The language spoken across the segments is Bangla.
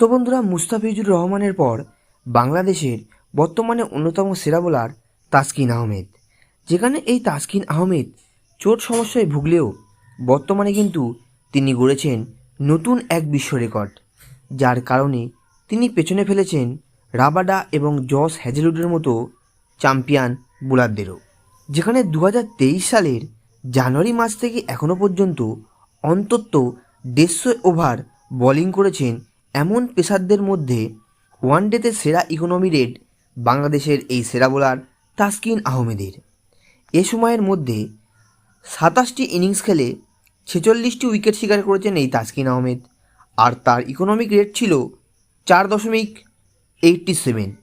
তো বন্ধুরা, মুস্তাফিজুর রহমানের পর বাংলাদেশের বর্তমানে অন্যতম সেরা বোলার তাসকিন আহমেদ। যেখানে এই তাসকিন আহমেদ চোট সমস্যায় ভুগলেও বর্তমানে কিন্তু তিনি গড়েছেন নতুন এক বিশ্ব রেকর্ড, যার কারণে তিনি পেছনে ফেলেছেন রাবাডা এবং জস হ্যাজেলুডের মতো চ্যাম্পিয়ন বোলারদেরও। যেখানে দু হাজার তেইশ সালের জানুয়ারি মাস থেকে এখনও পর্যন্ত অন্তত দেড়শো ওভার বোলিং করেছেন এমন পেসারদের মধ্যে ওয়ানডেতে সেরা ইকোনমি রেট বাংলাদেশের এই সেরা বোলার তাসকিন আহমেদের। এ সময়ের মধ্যে সাতাশটি ইনিংস খেলে ছেচল্লিশটি উইকেট শিকার করেছেন এই তাসকিন আহমেদ। আর তার ইকোনমিক রেট ছিল চার দশমিক এইটটি সেভেন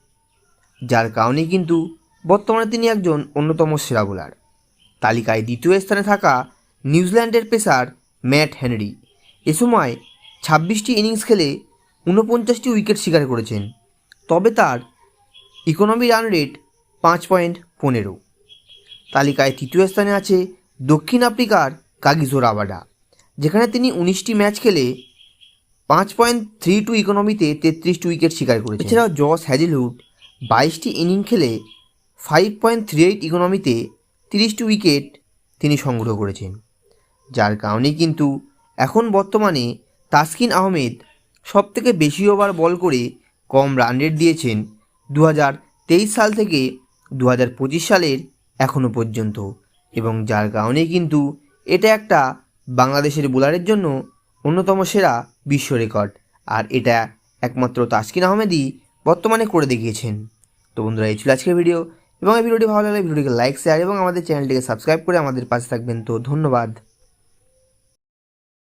যার কারণে কিন্তু বর্তমানে তিনি একজন অন্যতম সেরা বোলার তালিকায় দ্বিতীয় স্থানে থাকা নিউজিল্যান্ডের পেসার ম্যাট হেনরি। এ সময় ছাব্বিশটি ইনিংস খেলে ঊনপঞ্চাশটি উইকেট শিকার করেছেন। তবে তার ইকোনমি রান রেট পাঁচ পয়েন্ট পনেরো। তালিকায় তৃতীয় স্থানে আছে দক্ষিণ আফ্রিকার কাগিজো রাবাডা, যেখানে তিনি উনিশটি ম্যাচ খেলে পাঁচ পয়েন্ট থ্রি টু ইকোনমিতে তেত্রিশটি উইকেট শিকার করেছেন। এছাড়াও জস হ্যাজেলউড বাইশটি ইনিং খেলে ফাইভ পয়েন্ট থ্রি এইট ইকোনমিতে তিরিশটি উইকেট তিনি সংগ্রহ করেছেন। যার কারণে কিন্তু এখন বর্তমানে তাসকিন আহমেদ সবথেকে বেশি ওভার বল করে কম রান রেট দিয়েছেন দু হাজার তেইশ সাল থেকে দু হাজার পঁচিশ সালের এখনও পর্যন্ত। এবং যার কারণে কিন্তু এটা একটা বাংলাদেশের বোলারের জন্য অন্যতম সেরা বিশ্ব রেকর্ড। আর এটা একমাত্র তাসকিন আহমেদই বর্তমানে করে দেখিয়েছেন। তো বন্ধুরা, এই ছিল আজকের ভিডিও। এবং এই ভিডিওটি ভালো লাগলে ভিডিওটিকে লাইক শেয়ার এবং আমাদের চ্যানেলটিকে সাবস্ক্রাইব করে আমাদের পাশে থাকবেন। তো ধন্যবাদ।